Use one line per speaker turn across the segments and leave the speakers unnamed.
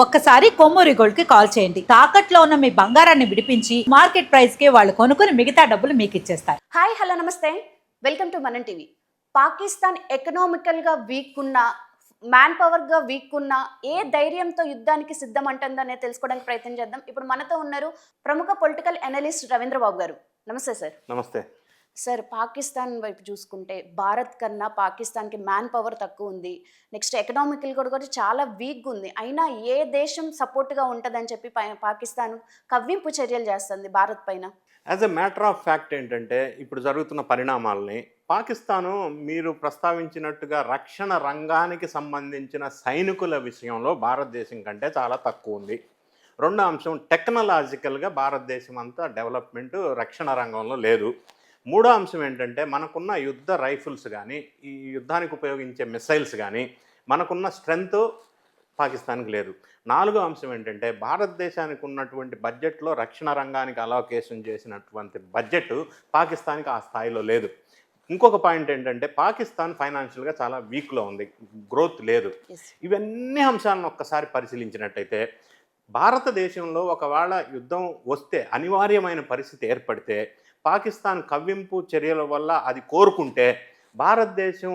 ఒక్కసారి కొమ్మూరి గోల్డ్కి కాల్ చేయండి. తాకట్లో ఉన్న మీ బంగారాన్ని విడిపించి మార్కెట్ ప్రైస్కి వాళ్ళు కొనుక్కుని మిగతా డబ్బులు మీకు ఇచ్చేస్తారు.
హాయ్ హలో నమస్తే. Welcome to Manam TV. Pakistan ఎకనామికల్గా weak ఉన్న మ్యాన్ పవర్గా వీక్ ఉన్న ఏ ధైర్యంతో యుద్ధానికి సిద్ధం అంటుందనే తెలుసుకోవడానికి ప్రయత్నం చేద్దాం. ఇప్పుడు మనతో ఉన్నారు ప్రముఖ పొలిటికల్ అనలిస్ట్ రవీంద్రబాబు గారు. నమస్తే సార్.
నమస్తే.
సార్ పాకిస్తాన్ వైపు చూసుకుంటే భారత్ కన్నా పాకిస్తాన్కి మ్యాన్ పవర్ తక్కువ ఉంది. నెక్స్ట్ ఎకనామికల్ కూడా కూడా చాలా వీక్గా ఉంది. అయినా ఏ దేశం సపోర్ట్గా ఉంటుందని చెప్పి పాకిస్తాన్ కవ్వింపు చర్యలు చేస్తుంది భారత్ పైన?
As a matter of fact ఏంటంటే ఇప్పుడు జరుగుతున్న పరిణామాలని పాకిస్తాను మీరు ప్రస్తావించినట్టుగా రక్షణ రంగానికి సంబంధించిన సైనికుల విషయంలో భారతదేశం కంటే చాలా తక్కువ ఉంది. రెండో అంశం టెక్నాలజికల్గా భారతదేశం అంతా డెవలప్మెంట్ రక్షణ రంగంలో లేదు. మూడో అంశం ఏంటంటే మనకున్న యుద్ధ రైఫిల్స్ కానీ ఈ యుద్ధానికి ఉపయోగించే మిసైల్స్ కానీ మనకున్న స్ట్రెంగ్త్ పాకిస్తాన్కి లేదు. నాలుగో అంశం ఏంటంటే భారతదేశానికి ఉన్నటువంటి బడ్జెట్లో రక్షణ రంగానికి అలోకేషన్ చేసినటువంటి బడ్జెట్ పాకిస్తాన్కి ఆ స్థాయిలో లేదు. ఇంకొక పాయింట్ ఏంటంటే పాకిస్తాన్ ఫైనాన్షియల్గా చాలా వీక్లో ఉంది. గ్రోత్ లేదు. ఇవన్నీ అంశాలను ఒక్కసారి పరిశీలించినట్టయితే భారతదేశంలో ఒకవేళ యుద్ధం వస్తే అనివార్యమైన పరిస్థితి ఏర్పడితే పాకిస్తాన్ కవ్వింపు చర్యల వల్ల అది కోరుకుంటే భారతదేశం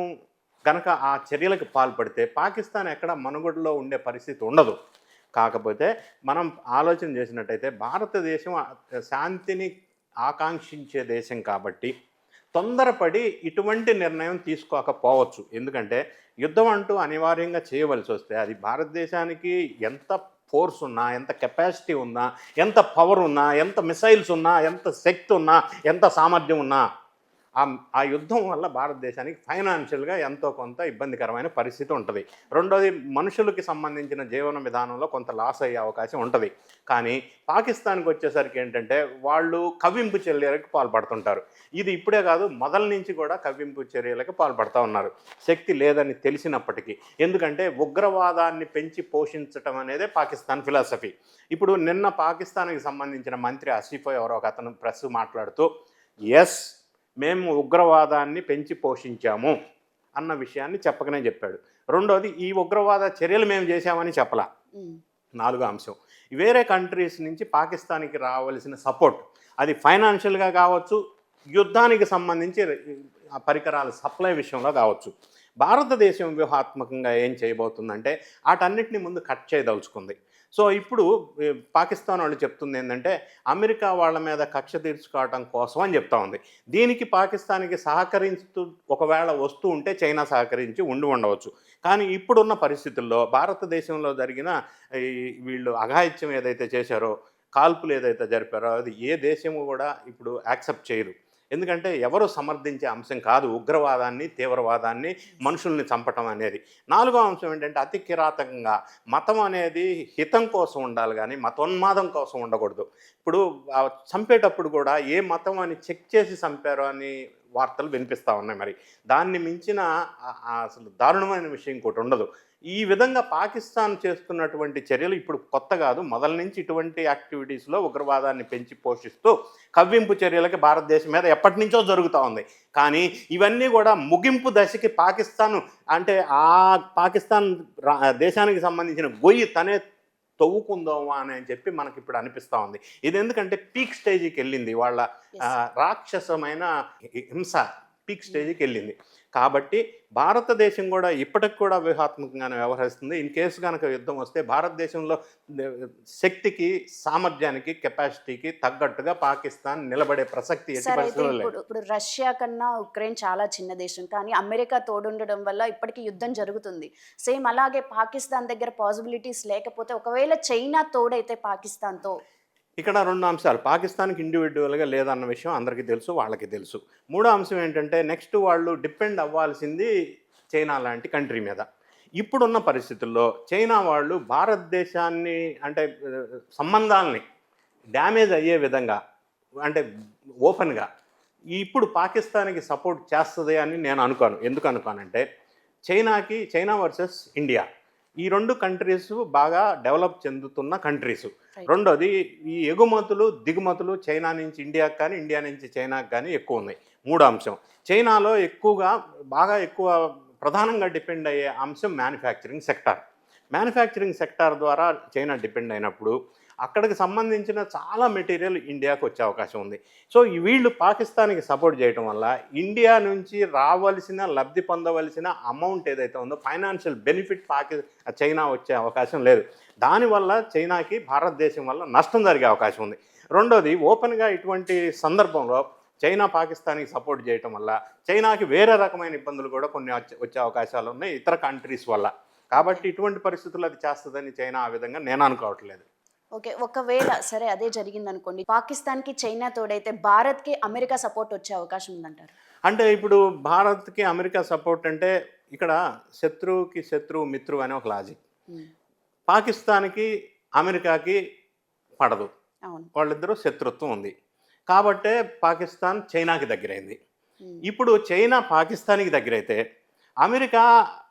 కనుక ఆ చర్యలకు పాల్పడితే పాకిస్తాన్ ఎక్కడ మనుగడలో ఉండే పరిస్థితి ఉండదు. కాకపోతే మనం ఆలోచన చేసినట్టయితే భారతదేశం శాంతిని ఆకాంక్షించే దేశం కాబట్టి తొందరపడి ఇటువంటి నిర్ణయం తీసుకోకపోవచ్చు. ఎందుకంటే యుద్ధం అంటూ అనివార్యంగా చేయవలసి వస్తే అది భారతదేశానికి ఎంత ఫోర్స్ ఉన్నా ఎంత కెపాసిటీ ఉన్నా ఎంత పవర్ ఉన్నా ఎంత మిసైల్స్ ఉన్నా ఎంత శక్తి ఉన్నా ఎంత సామర్థ్యం ఉన్నా ఆ యుద్ధం వల్ల భారతదేశానికి ఫైనాన్షియల్గా ఎంతో కొంత ఇబ్బందికరమైన పరిస్థితి ఉంటుంది. రెండోది మనుషులకి సంబంధించిన జీవన విధానంలో కొంత లాస్ అయ్యే అవకాశం ఉంటుంది. కానీ పాకిస్తాన్కి వచ్చేసరికి ఏంటంటే వాళ్ళు కవ్వింపు చర్యలకు పాల్పడుతుంటారు. ఇది ఇప్పుడే కాదు మొదల నుంచి కూడా కవ్వింపు చర్యలకు పాల్పడుతూ ఉన్నారు. శక్తి లేదని తెలిసినప్పటికీ. ఎందుకంటే ఉగ్రవాదాన్ని పెంచి పోషించటం అనేదే పాకిస్తాన్ ఫిలాసఫీ ఇప్పుడు నిన్న పాకిస్తాన్కి సంబంధించిన మంత్రి అసిఫో ఎవరో ఒక అతను ప్రెస్ మాట్లాడుతూ ఎస్ మేము ఉగ్రవాదాన్ని పెంచి పోషించాము అన్న విషయాన్ని చెప్పకనే చెప్పాడు. రెండోది ఈ ఉగ్రవాద చర్యలు మేము చేశామని చెప్పలా. నాలుగో అంశం. వేరే కంట్రీస్ నుంచి పాకిస్తాన్కి రావాల్సిన సపోర్ట్ అది ఫైనాన్షియల్గా కావచ్చు యుద్ధానికి సంబంధించి ఆ పరికరాల సప్లై విషయంలో కావచ్చు. భారతదేశం వ్యూహాత్మకంగా ఏం చేయబోతుందంటే వాటన్నిటిని ముందు కట్ చేయదలుచుకుంది. సో ఇప్పుడు పాకిస్తాన్ వాళ్ళు చెప్తుంది ఏంటంటే అమెరికా వాళ్ళ మీద కక్ష తీర్చుకోవటం కోసం అని చెప్తా ఉంది. దీనికి పాకిస్తాన్కి సహకరిస్తూ ఒకవేళ వస్తూ ఉంటే చైనా సహకరించి ఉండి ఉండవచ్చు. కానీ ఇప్పుడున్న పరిస్థితుల్లో భారతదేశంలో జరిగిన వీళ్ళు అఘాయిత్యం ఏదైతే చేశారో కాల్పులు ఏదైతే జరిపారో అది ఏ దేశము కూడా ఇప్పుడు యాక్సెప్ట్ చేయరు. ఎందుకంటే ఎవరు సమర్థించే అంశం కాదు ఉగ్రవాదాన్ని తీవ్రవాదాన్ని మనుషుల్ని చంపటం అనేది. నాలుగో అంశం ఏంటంటే అతి కిరాతకంగా మతం అనేది హితం కోసం ఉండాలి కానీ మతోన్మాదం కోసం ఉండకూడదు. ఇప్పుడు చంపేటప్పుడు కూడా ఏ మతం అని చెక్ చేసి చంపారో అని వార్తలు వినిపిస్తూ ఉన్నాయి మరి. దాన్ని మించిన అసలు దారుణమైన విషయం ఇంకోటి ఉండదు. ఈ విధంగా పాకిస్తాన్ చేస్తున్నటువంటి చర్యలు ఇప్పుడు కొత్త కాదు. మొదల నుంచి ఇటువంటి యాక్టివిటీస్లో ఉగ్రవాదాన్ని పెంచి పోషిస్తూ కవ్వింపు చర్యలకి భారతదేశం మీద ఎప్పటి నుంచో జరుగుతూ ఉంది. కానీ ఇవన్నీ కూడా ముగింపు దశకి పాకిస్తాన్ అంటే ఆ పాకిస్తాన్ రా- దేశానికి సంబంధించిన గొయ్యి తనే తవ్వుకుందామా అని చెప్పి మనకి ఇప్పుడు అనిపిస్తూ ఉంది. ఇది ఎందుకంటే పీక్ స్టేజ్కి వెళ్ళింది. వాళ్ళ రాక్షసమైన హింస పీక్ స్టేజ్కి వెళ్ళింది కాబట్టి భారతదేశం కూడా ఇప్పటికి కూడా వ్యూహాత్మకంగానే వ్యవహరిస్తుంది. ఇన్ కేసు కనుక యుద్ధం వస్తే భారతదేశంలో శక్తికి సామర్థ్యానికి కెపాసిటీకి తగ్గట్టుగా పాకిస్తాన్ నిలబడే ప్రసక్తి
ఇప్పుడు రష్యా కన్నా ఉక్రెయిన్ చాలా చిన్న దేశం. కానీ అమెరికా తోడుండడం వల్ల ఇప్పటికీ యుద్ధం జరుగుతుంది. సేమ్ అలాగే పాకిస్తాన్ దగ్గర పాసిబిలిటీస్ లేకపోతే ఒకవేళ చైనా తోడైతే పాకిస్తాన్తో
ఇక్కడ రెండు అంశాలు. పాకిస్తాన్కి ఇండివిజువల్గా లేదన్న విషయం అందరికీ తెలుసు వాళ్ళకి తెలుసు. మూడో అంశం ఏంటంటే నెక్స్ట్ వాళ్ళు డిపెండ్ అవ్వాల్సింది చైనా లాంటి కంట్రీ మీద. ఇప్పుడున్న పరిస్థితుల్లో చైనా వాళ్ళు భారతదేశాన్ని అంటే సంబంధాలని డ్యామేజ్ అయ్యే విధంగా అంటే ఓపెన్గా ఇప్పుడు పాకిస్తాన్కి సపోర్ట్ చేస్తుంది అని నేను అనుకోను. ఎందుకు అనుకోనంటే చైనాకి చైనా వర్సెస్ ఇండియా ఈ రెండు కంట్రీస్ బాగా డెవలప్ చెందుతున్న కంట్రీస్. రెండోది ఈ ఎగుమతులు దిగుమతులు చైనా నుంచి ఇండియాకి కానీ ఇండియా నుంచి చైనాకి కానీ ఎక్కువ ఉన్నాయి. మూడో అంశం. చైనాలో ఎక్కువగా బాగా ఎక్కువ ప్రధానంగా డిపెండ్ అయ్యే అంశం మ్యానుఫ్యాక్చరింగ్ సెక్టార్ మ్యానుఫ్యాక్చరింగ్ సెక్టార్ ద్వారా చైనా డిపెండ్ అయినప్పుడు అక్కడికి సంబంధించిన చాలా మెటీరియల్ ఇండియాకు వచ్చే అవకాశం ఉంది. సో ఈ వీళ్ళు పాకిస్తాన్కి సపోర్ట్ చేయడం వల్ల ఇండియా నుంచి రావలసిన లబ్ధి పొందవలసిన అమౌంట్ ఏదైతే ఉందో ఫైనాన్షియల్ బెనిఫిట్ పాకి చైనా వచ్చే అవకాశం లేదు. దానివల్ల చైనాకి భారతదేశం వల్ల నష్టం జరిగే అవకాశం ఉంది. రెండోది ఓపెన్గా ఇటువంటి సందర్భంలో చైనా పాకిస్తాన్కి సపోర్ట్ చేయటం వల్ల చైనాకి వేరే రకమైన ఇబ్బందులు కూడా కొన్ని వచ్చే- వచ్చే అవకాశాలు ఉన్నాయి ఇతర కంట్రీస్ వల్ల. కాబట్టి ఇటువంటి పరిస్థితులు అది చేస్తుందని చైనా ఆ విధంగా నేను అనుకోవట్లేదు.
ఓకే ఒకవేళ సరే అదే జరిగింది అనుకోండి పాకిస్తాన్కి చైనా తోడైతే భారత్కి అమెరికా సపోర్ట్ వచ్చే అవకాశం ఉందంటారు?
అంటే ఇప్పుడు భారత్కి అమెరికా సపోర్ట్ అంటే ఇక్కడ శత్రువుకి శత్రువు మిత్రువు అనే ఒక లాజిక్. పాకిస్తాన్కి అమెరికాకి పడదు. వాళ్ళిద్దరూ శత్రుత్వం ఉంది. కాబట్టే పాకిస్తాన్ చైనాకి దగ్గరైంది. ఇప్పుడు చైనా పాకిస్తాన్కి దగ్గరైతే అమెరికా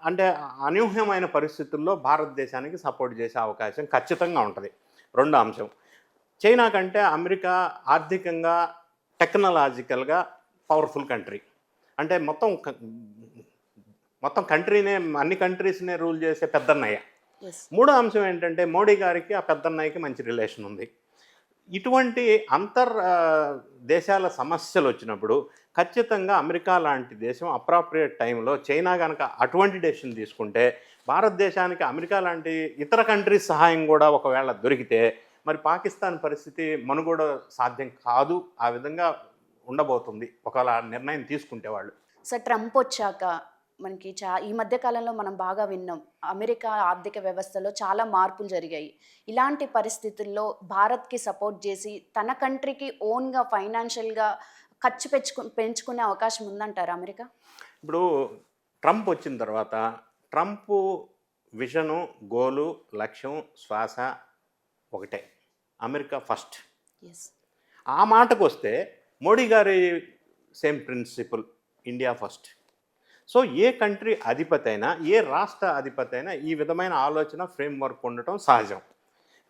అంటే అనూహ్యమైన పరిస్థితుల్లో భారతదేశానికి సపోర్ట్ చేసే అవకాశం ఖచ్చితంగా ఉంటుంది. రెండో అంశం. చైనా కంటే అమెరికా ఆర్థికంగా టెక్నాలజికల్గా పవర్ఫుల్ కంట్రీ. అంటే మొత్తం మొత్తం కంట్రీనే అన్ని కంట్రీస్నే రూల్ చేసే పెద్దన్నయ్య. మూడో అంశం ఏంటంటే మోడీ గారికి ఆ పెద్దన్నయ్యకి మంచి రిలేషన్ ఉంది. ఇటువంటి అంతర్ దేశాల సమస్యలు వచ్చినప్పుడు ఖచ్చితంగా అమెరికా లాంటి దేశం అప్రాప్రియేట్ టైంలో చైనా కనుక అటువంటి డెసిషన్ తీసుకుంటే భారతదేశానికి అమెరికా లాంటి ఇతర కంట్రీస్ సహాయం కూడా ఒకవేళ దొరికితే మరి పాకిస్తాన్ పరిస్థితి మనుగడ సాధ్యం కాదు ఆ విధంగా ఉండబోతుంది ఒకవేళ నిర్ణయం తీసుకుంటే వాళ్ళు.
సార్ ట్రంప్ వచ్చాక మనకి చా ఈ మధ్య కాలంలో మనం బాగా విన్నాం. అమెరికా ఆర్థిక వ్యవస్థలో చాలా మార్పులు జరిగాయి. ఇలాంటి పరిస్థితుల్లో భారత్కి సపోర్ట్ చేసి తన కంట్రీకి ఓన్గా ఫైనాన్షియల్గా ఖర్చు పెంచుకు పెంచుకునే అవకాశం ఉందంటారు అమెరికా?
ఇప్పుడు ట్రంప్ వచ్చిన తర్వాత ట్రంప్ విజను గోలు లక్ష్యం శ్వాస ఒకటే. America first.
ఎస్
ఆ మాటకు వస్తే మోడీ గారి same principle India first. So ఏ కంట్రీ అధిపతి అయినా ఏ రాష్ట్ర అధిపతి అయినా ఈ విధమైన ఆలోచన ఫ్రేమ్వర్క్ ఉండటం సహజం.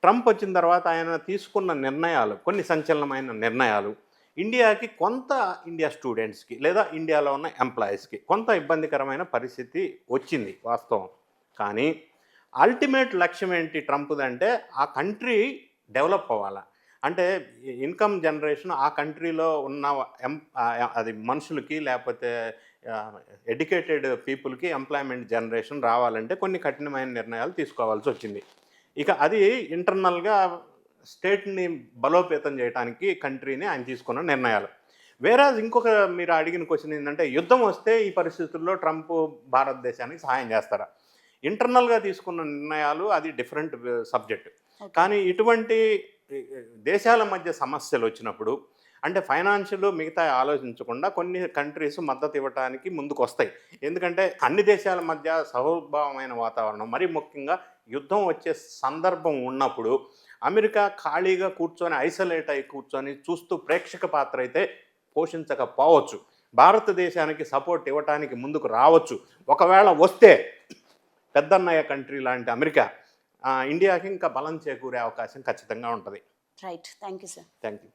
ట్రంప్ వచ్చిన తర్వాత ఆయన తీసుకున్న నిర్ణయాలు కొన్ని సంచలనమైన నిర్ణయాలు ఇండియాకి కొంత ఇండియా స్టూడెంట్స్కి లేదా ఇండియాలో ఉన్న ఎంప్లాయీస్కి కొంత ఇబ్బందికరమైన పరిస్థితి వచ్చింది వాస్తవం. కానీ అల్టిమేట్ లక్ష్యం ఏంటి ట్రంప్ది అంటే ఆ కంట్రీ డెవలప్ అవ్వాలా. అంటే ఇన్కమ్ జనరేషన్ ఆ కంట్రీలో ఉన్న ఎం అది మనుషులకి లేకపోతే ఎడ్యుకేటెడ్ పీపుల్కి ఎంప్లాయ్మెంట్ జనరేషన్ రావాలంటే కొన్ని కఠినమైన నిర్ణయాలు తీసుకోవాల్సి వచ్చింది. ఇక అది ఇంటర్నల్గా స్టేట్ని బలోపేతం చేయడానికి కంట్రీని ఆయన తీసుకున్న నిర్ణయాలు. వేరే ఇంకొక మీరు అడిగిన క్వశ్చన్ ఏంటంటే యుద్ధం వస్తే ఈ పరిస్థితుల్లో ట్రంప్ భారతదేశానికి సహాయం చేస్తారా? ఇంటర్నల్గా తీసుకున్న నిర్ణయాలు అది డిఫరెంట్ సబ్జెక్ట్ కానీ ఇటువంటి దేశాల మధ్య సమస్యలు వచ్చినప్పుడు అంటే ఫైనాన్షియల్ మిగతా ఆలోచించకుండా కొన్ని కంట్రీస్ మద్దతు ఇవ్వడానికి ముందుకు వస్తాయి ఎందుకంటే అన్ని దేశాల మధ్య సహోద్భావమైన వాతావరణం. మరీ ముఖ్యంగా యుద్ధం వచ్చే సందర్భం ఉన్నప్పుడు అమెరికా ఖాళీగా కూర్చొని ఐసోలేట్ అయి కూర్చొని చూస్తూ ప్రేక్షక పాత్ర అయితే పోషించకపోవచ్చు. భారతదేశానికి సపోర్ట్ ఇవ్వటానికి ముందుకు రావచ్చు. ఒకవేళ వస్తే పెద్దన్నయ్య కంట్రీ లాంటి అమెరికా ఇండియాకి ఇంకా బలం చేకూరే అవకాశం ఖచ్చితంగా ఉంటుంది.
Right thank you sir
thank you